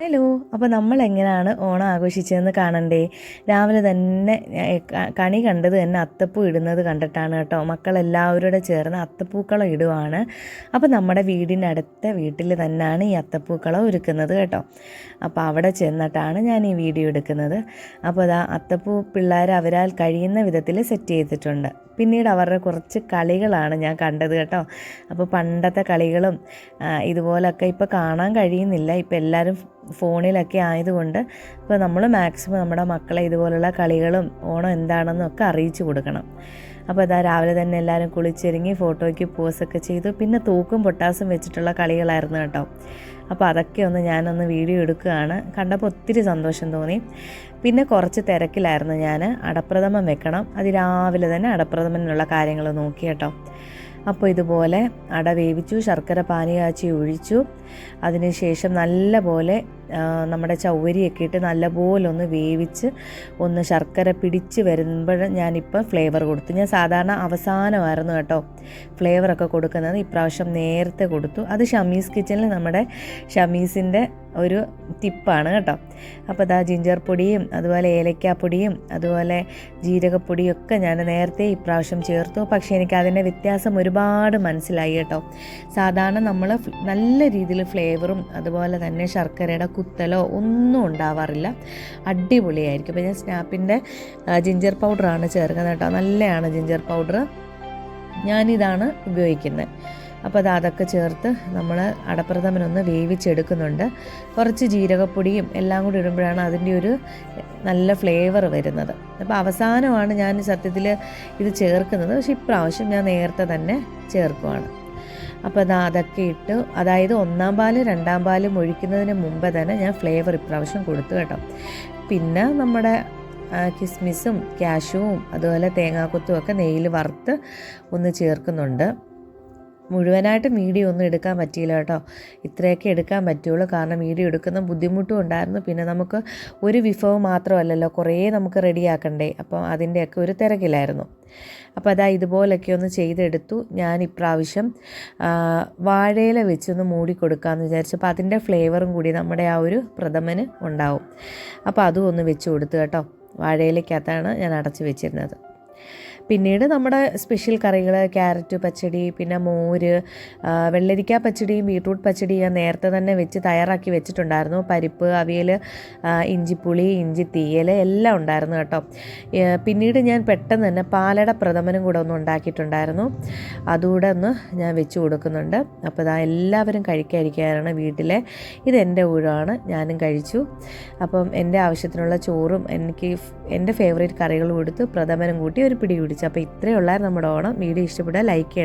Hello അപ്പോൾ നമ്മൾ എങ്ങനെയാണ് ഓണം ആഘോഷിച്ചതെന്ന് കാണണ്ടേ? രാവിലെ തന്നെ കണി കണ്ടത് തന്നെ അത്തപ്പൂ ഇടുന്നത് കണ്ടിട്ടാണ് കേട്ടോ. മക്കളെല്ലാവരോടെ ചേർന്ന് അത്തപ്പൂക്കളം ഇടുവാണ്. അപ്പോൾ നമ്മുടെ വീടിന്റെ അടുത്ത വീട്ടിൽ തന്നെയാണ് ഈ അത്തപ്പൂക്കളം ഒരുക്കുന്നത് കേട്ടോ. അപ്പോൾ അവിടെ ചെന്നിട്ടാണ് ഞാൻ ഈ വീഡിയോ എടുക്കുന്നത്. അപ്പോൾ അതാ അത്തപ്പൂ പിള്ളേർ അവരാൽ കഴിയുന്ന വിധത്തിൽ സെറ്റ് ചെയ്തിട്ടുണ്ട്. പിന്നീട് അവരുടെ കുറച്ച് കളികളാണ് ഞാൻ കണ്ടത് കേട്ടോ. അപ്പോൾ പണ്ടത്തെ കളികളും ഇതുപോലൊക്കെ ഇപ്പോൾ കാണാൻ കഴിയുന്നില്ല. ഇപ്പോൾ എല്ലാവരും ഫോണിലൊക്കെ ആയതുകൊണ്ട് ഇപ്പോൾ നമ്മൾ മാക്സിമം നമ്മുടെ മക്കളെ ഇതുപോലുള്ള കളികളും ഓണം എന്താണെന്നൊക്കെ അറിയിച്ചു കൊടുക്കണം. അപ്പോൾ അതാ രാവിലെ തന്നെ എല്ലാവരും കുളിച്ചൊരുങ്ങി ഫോട്ടോയ്ക്ക് പോസൊക്കെ ചെയ്തു. പിന്നെ തൂക്കും പൊട്ടാസും വെച്ചിട്ടുള്ള കളികളായിരുന്നു കേട്ടോ. അപ്പോൾ അതൊക്കെ ഒന്ന് ഞാനൊന്ന് വീഡിയോ എടുക്കുകയാണ്. കണ്ടപ്പോൾ ഒത്തിരി സന്തോഷം തോന്നി. പിന്നെ കുറച്ച് തിരക്കിലായിരുന്നു ഞാൻ അടപ്രഥമൻ വെക്കണം. അത് രാവിലെ തന്നെ അടപ്രഥമനുള്ള കാര്യങ്ങൾ നോക്കി കേട്ടോ. അപ്പോൾ ഇതുപോലെ അട വേവിച്ചു ശർക്കര പാനി കാച്ചി ഒഴിച്ചു. അതിനുശേഷം നല്ല പോലെ ആ, നമ്മുടെ ചൗവരിയൊക്കെ ഇട്ട് നല്ലപോലെ ഒന്ന് വേവിച്ച് ഒന്ന് ശർക്കര പിടിച്ച് വരുമ്പോൾ ഞാനിപ്പോൾ ഫ്ലേവർ കൊടുത്തു. ഞാൻ സാധാരണ അവസാനമായിരുന്നു കേട്ടോ ഫ്ലേവറൊക്കെ കൊടുക്കുന്നത്. ഇപ്രാവശ്യം നേരത്തെ കൊടുത്തു. അത് ഷമീസ് കിച്ചണിൽ നമ്മുടെ ഷമീസിന്റെ ഒരു ടിപ്പാണ് കേട്ടോ. അപ്പോൾ അതാ ജിഞ്ചർ പൊടിയും അതുപോലെ ഏലക്കാപ്പൊടിയും അതുപോലെ ജീരകപ്പൊടിയും ഒക്കെ ഞാൻ നേരത്തെ ഇപ്രാവശ്യം ചേർത്തു. പക്ഷേ എനിക്ക് അതിന്റെ വ്യത്യാസം ഒരുപാട് മനസ്സിലായി കേട്ടോ. സാധാരണ നമ്മൾ നല്ല രീതിയിൽ ഫ്ലേവറും അതുപോലെ തന്നെ ശർക്കരയുടെ കുത്തലോ ഒന്നും ഉണ്ടാവാറില്ല. അടിപൊളിയായിരിക്കും. അപ്പോൾ ഞാൻ സ്നാപ്പിന്റെ ജിഞ്ചർ പൗഡറാണ് ചേർക്കുന്നത് കേട്ടോ. നല്ലതാണ് ജിഞ്ചർ പൗഡർ ഞാനിതാണ് ഉപയോഗിക്കുന്നത്. അപ്പോൾ അത് അതൊക്കെ ചേർത്ത് നമ്മൾ അടപ്രഥമനൊന്ന് വേവിച്ചെടുക്കുന്നുണ്ട്. കുറച്ച് ജീരകപ്പൊടിയും എല്ലാം കൂടി ഇടുമ്പോഴാണ് അതിന്റെ ഒരു നല്ല ഫ്ലേവർ വരുന്നത്. അപ്പോൾ അവസാനമാണ് ഞാൻ സത്യത്തിൽ ഇത് ചേർക്കുന്നത്. പക്ഷേ ഇപ്രാവശ്യം ഞാൻ നേരത്തെ തന്നെ ചേർക്കുവാണ്. അപ്പോൾ അത് അതൊക്കെ ഇട്ട് അതായത് ഒന്നാം പാൽ രണ്ടാം പാലും ഒഴിക്കുന്നതിന് മുമ്പ് തന്നെ ഞാൻ ഫ്ലേവർ ഇപ്രാവശ്യം കൊടുത്തു കേട്ടോ. പിന്നെ നമ്മുടെ കിസ്മിസും ക്യാഷുവും അതുപോലെ തേങ്ങാക്കൊത്തും ഒക്കെ നെയ്യിൽ വറുത്ത് ഒന്ന് ചേർക്കുന്നുണ്ട്. മുഴുവനായിട്ട് വീഡിയോ ഒന്നും എടുക്കാൻ പറ്റിയില്ല കേട്ടോ. ഇത്രയൊക്കെ എടുക്കാൻ പറ്റുള്ളൂ. കാരണം വീഡിയോ എടുക്കുന്ന ബുദ്ധിമുട്ടും ഉണ്ടായിരുന്നു. പിന്നെ നമുക്ക് ഒരു വിഭവം മാത്രമല്ലല്ലോ കുറേ നമുക്ക് റെഡിയാക്കണ്ടേ അപ്പോൾ അതിന്റെയൊക്കെ ഒരു തിരക്കിലായിരുന്നു. അപ്പോൾ അതാ ഇതുപോലൊക്കെ ഒന്ന് ചെയ്തെടുത്തു. ഞാൻ ഇപ്രാവശ്യം വാഴയില വെച്ചൊന്ന് മൂടിക്കൊടുക്കാമെന്ന് വിചാരിച്ചു. വിചാരിച്ചപ്പോൾ അതിന്റെ ഫ്ലേവറും കൂടി നമ്മുടെ ആ ഒരു പ്രഥമന് ഉണ്ടാവും. അപ്പോൾ അതും ഒന്ന് വെച്ച് കൊടുത്തു കേട്ടോ. വാഴയിലേക്കകത്താണ് ഞാൻ അടച്ചു വെച്ചിരുന്നത്. പിന്നീട് നമ്മുടെ സ്പെഷ്യൽ കറികൾ ക്യാരറ്റ് പച്ചടി പിന്നെ മോര് വെള്ളരിക്ക പച്ചടിയും ബീട്രൂട്ട് പച്ചടിയും ഞാൻ നേരത്തെ തന്നെ വെച്ച് തയ്യാറാക്കി വെച്ചിട്ടുണ്ടായിരുന്നു. പരിപ്പ് അവിയൽ ഇഞ്ചിപ്പുളി ഇഞ്ചി തീയൽ എല്ലാം ഉണ്ടായിരുന്നു കേട്ടോ. പിന്നീട് ഞാൻ പെട്ടെന്ന് തന്നെ പാലട പ്രഥമനും കൂടെ ഒന്ന് ഉണ്ടാക്കിയിട്ടുണ്ടായിരുന്നു. അതുകൂടെ ഒന്ന് ഞാൻ വെച്ച് കൊടുക്കുന്നുണ്ട്. അപ്പോൾ ഇതാ എല്ലാവരും കഴിക്കാതിരിക്കാനാണ് വീട്ടിലെ. ഇതെന്റെ ഊഴമാണ്. ഞാനും കഴിച്ചു. അപ്പം എന്റെ ആവശ്യത്തിനുള്ള ചോറും എനിക്ക് എന്റെ ഫേവറേറ്റ് കറികളും എടുത്ത് പ്രഥമനും കൂട്ടി ഒരു പിടി പിടിച്ചു അപ്പോൾ ഇത്രയേ ഉള്ളായിരുന്നു നമ്മുടെ ഓണം. വീഡിയോ ഇഷ്ടപ്പെട്ടാൽ ലൈക്ക് ചെയ്യണം.